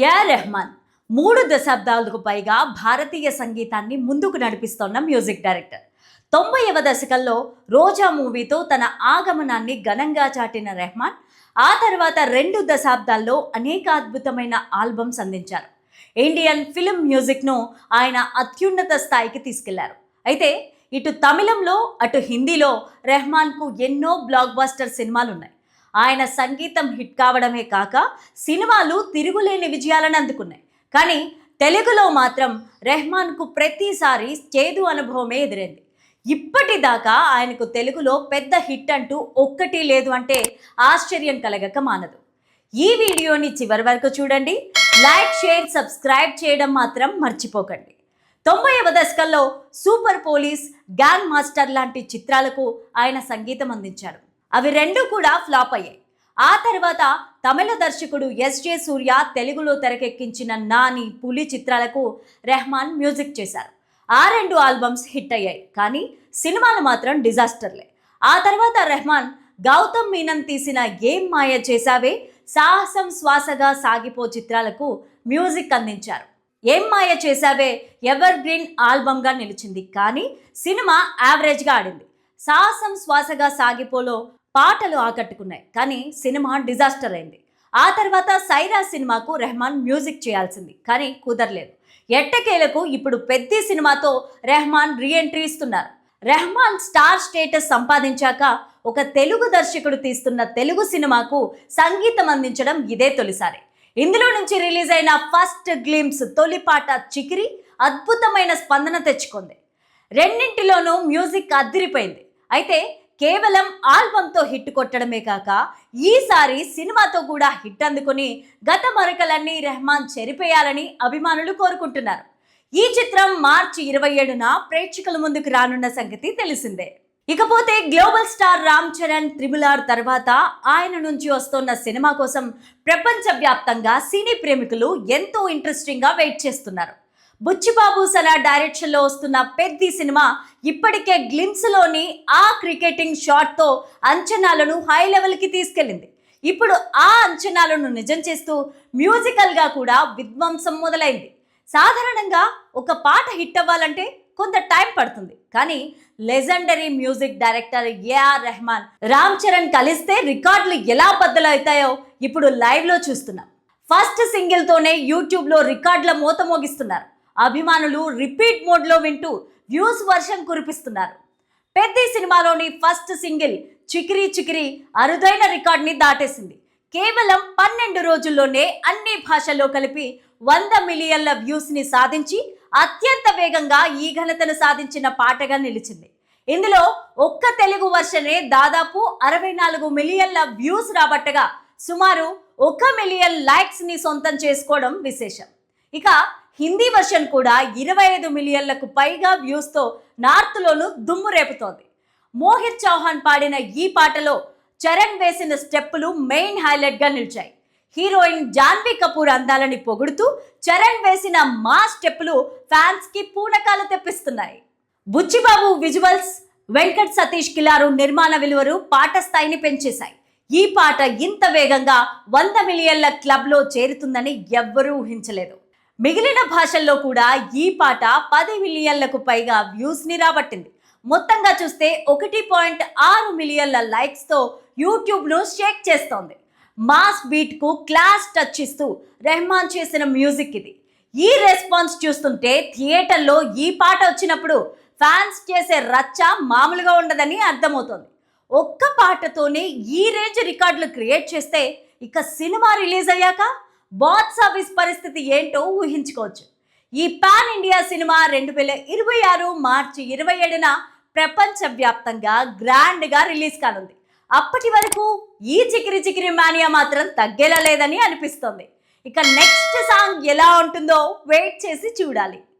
Yeah Rahman. మూడు దశాబ్దాలకు పైగా భారతీయ సంగీతాన్ని ముందుకు నడిపిస్తోన్న మ్యూజిక్ డైరెక్టర్. తొంభైవ దశకంలో రోజా మూవీతో తన ఆగమనాన్ని ఘనంగా చాటిన రెహమాన్ ఆ తర్వాత రెండు దశాబ్దాల్లో అనేక అద్భుతమైన ఆల్బమ్స్ అందించారు. ఇండియన్ ఫిల్మ్ మ్యూజిక్ను ఆయన అత్యున్నత స్థాయికి తీసుకెళ్ళారు. అయితే ఇటు తమిళంలో అటు హిందీలో రెహమాన్కు ఎన్నో బ్లాక్ బస్టర్ సినిమాలు ఉన్నాయి ఆయన సంగీతం హిట్ కావడమే కాక సినిమాలు తిరుగులేని విజయాలను అందుకున్నాయి. కానీ తెలుగులో మాత్రం రెహమాన్కు ప్రతిసారి చేదు అనుభవమే ఎదురైంది. ఇప్పటిదాకా ఆయనకు తెలుగులో పెద్ద హిట్ అంటూ ఒక్కటి లేదు అంటే ఆశ్చర్యం కలగక మానదు. ఈ వీడియోని చివరి వరకు చూడండి. లైక్ షేర్ సబ్స్క్రైబ్ చేయడం మాత్రం మర్చిపోకండి. తొంభైవ దశకంలో సూపర్ పోలీస్ గ్యాంగ్ మాస్టర్ లాంటి చిత్రాలకు ఆయన సంగీతం అందించారు. అవి రెండు కూడా ఫ్లాప్ అయ్యాయి. ఆ తర్వాత తమిళ దర్శకుడు ఎస్జే సూర్య తెలుగులో తెరకెక్కించిన నాని పులి చిత్రాలకు రెహమాన్ మ్యూజిక్ చేశారు. ఆ రెండు ఆల్బమ్స్ హిట్ అయ్యాయి కానీ సినిమాలు మాత్రం డిజాస్టర్లే. ఆ తర్వాత రెహమాన్ గౌతమ్ మీనన్ తీసిన ఏం మాయ చేశావే? సాహసం శ్వాసగా సాగిపో చిత్రాలకు మ్యూజిక్ అందించారు. ఏం మాయ చేశావే? ఎవర్ గ్రీన్ ఆల్బమ్గా నిలిచింది కానీ సినిమా యావరేజ్గా ఆడింది. సాహసం శ్వాసగా సాగిపోలో పాటలు ఆకట్టుకున్నాయి. కానీ సినిమా డిజాస్టర్ అయింది. ఆ తర్వాత సైరా సినిమాకు రెహమాన్ మ్యూజిక్ చేయాల్సింది. కానీ కుదరలేదు. ఎట్టకేలకు ఇప్పుడు పెద్ద సినిమాతో రెహమాన్ రీఎంట్రీ ఇస్తున్నారు. రెహమాన్ స్టార్ స్టేటస్ సంపాదించాక ఒక తెలుగు దర్శకుడు తీస్తున్న తెలుగు సినిమాకు సంగీతం అందించడం ఇదే తొలిసారి. ఇందులో నుంచి రిలీజ్ అయిన ఫస్ట్ గ్లిమ్స్ తొలిపాట చికిరి అద్భుతమైన స్పందన తెచ్చుకుంది. రెండింటిలోనూ మ్యూజిక్ అదిరిపోయింది. అయితే కేవలం ఆల్బంతో హిట్ కొట్టడమే కాక ఈసారి సినిమాతో కూడా హిట్ అందుకుని గత మరకలన్నీ రెహమాన్ చెరిపేయాలని అభిమానులు కోరుకుంటున్నారు. ఈ చిత్రం మార్చి ఇరవై ఏడున ప్రేక్షకుల ముందుకు రానున్న సంగతి తెలిసిందే. ఇకపోతే గ్లోబల్ స్టార్ రామ్ చరణ్ త్రిబులార్ తర్వాత ఆయన నుంచి వస్తున్న సినిమా కోసం ప్రపంచవ్యాప్తంగా సినీ ప్రేమికులు ఎంతో ఇంట్రెస్టింగ్గా వెయిట్ చేస్తున్నారు. బుచ్చిబాబు సనా డైరెక్షన్లో వస్తున్న పెద్ద సినిమా ఇప్పటికే గ్లిమ్స్లోని ఆ క్రికెటింగ్ షాట్తో అంచనాలను హై లెవెల్కి తీసుకెళ్ళింది. ఇప్పుడు ఆ అంచనాలను నిజం చేస్తూ మ్యూజికల్గా కూడా విధ్వంసం మొదలైంది. సాధారణంగా ఒక పాట హిట్ అవ్వాలంటే కొంత టైం పడుతుంది. కానీ legendary music director AR Rahman Ram Charan కలిస్తే రికార్డులు ఎలా బద్దలవుతాయో ఇప్పుడు లైవ్లో చూస్తున్నాం. ఫస్ట్ సింగిల్తోనే యూట్యూబ్లో రికార్డుల మూత మోగిస్తున్నారు. అభిమానులు రిపీట్ మోడ్లో వింటూ వ్యూస్ వర్షం కురిపిస్తున్నారు. పెద్ద సినిమాలోని ఫస్ట్ సింగిల్ చికిరి చికిరి అరుదైన రికార్డ్ని దాటేసింది. కేవలం పన్నెండు రోజుల్లోనే అన్ని భాషల్లో కలిపి వంద మిలియన్ల వ్యూస్ని సాధించి అత్యంత వేగంగా ఈ ఘనతను సాధించిన పాటగా నిలిచింది. ఇందులో ఒక్క తెలుగు వర్షనే దాదాపు అరవై నాలుగు మిలియన్ల వ్యూస్ రాబట్టగా సుమారు ఒక మిలియన్ లైక్స్ని సొంతం చేసుకోవడం విశేషం. ఇక హిందీ వర్షన్ కూడా ఇరవై ఐదు మిలియన్లకు పైగా వ్యూస్తో నార్త్లోనూ దుమ్ము రేపుతోంది. మోహిత్ చౌహాన్ పాడిన ఈ పాటలో చరణ్ వేసిన స్టెప్పులు మెయిన్ హైలైట్గా నిలిచాయి. హీరోయిన్ జాన్వీ కపూర్ అందాలని పొగుడుతూ చరణ్ వేసిన మా స్టెప్పులు ఫ్యాన్స్కి పూనకాలు తెప్పిస్తున్నాయి. బుచ్చిబాబు విజువల్స్ వెంకట్ సతీష్ కిలారు నిర్మాణ విలువలు పాట స్థాయిని పెంచేశాయి. ఈ పాట ఇంత వేగంగా వంద మిలియన్ల క్లబ్లో చేరుతుందని ఎవ్వరూ ఊహించలేదు. మిగిలిన భాషల్లో కూడా ఈ పాట పది మిలియన్లకు పైగా వ్యూస్ని రాబట్టింది. మొత్తంగా చూస్తే ఒకటి పాయింట్ ఆరు మిలియన్ల లైక్స్తో యూట్యూబ్ను షేక్ చేస్తోంది. మాస్ బీట్కు క్లాస్ టచ్ ఇస్తూ రెహమాన్ చేసిన మ్యూజిక్ ఇది. ఈ రెస్పాన్స్ చూస్తుంటే థియేటర్లో ఈ పాట వచ్చినప్పుడు ఫ్యాన్స్ చేసే రచ్చ మామూలుగా ఉండదని అర్థమవుతోంది. ఒక్క పాటతోనే ఈ రేంజ్ రికార్డులు క్రియేట్ చేస్తే ఇక సినిమా రిలీజ్ అయ్యాక బాక్స్ ఆఫీస్ పరిస్థితి ఏంటో ఊహించుకోవచ్చు. ఈ పాన్ ఇండియా సినిమా రెండు వేల ఇరవై ఆరు మార్చి ఇరవై ఏడున ప్రపంచవ్యాప్తంగా గ్రాండ్గా రిలీజ్ కానుంది. అప్పటి వరకు ఈ చికిరి చికిరి మానియా మాత్రం తగ్గేలా లేదని అనిపిస్తోంది. ఇక నెక్స్ట్ సాంగ్ ఎలా ఉంటుందో వెయిట్ చేసి చూడాలి.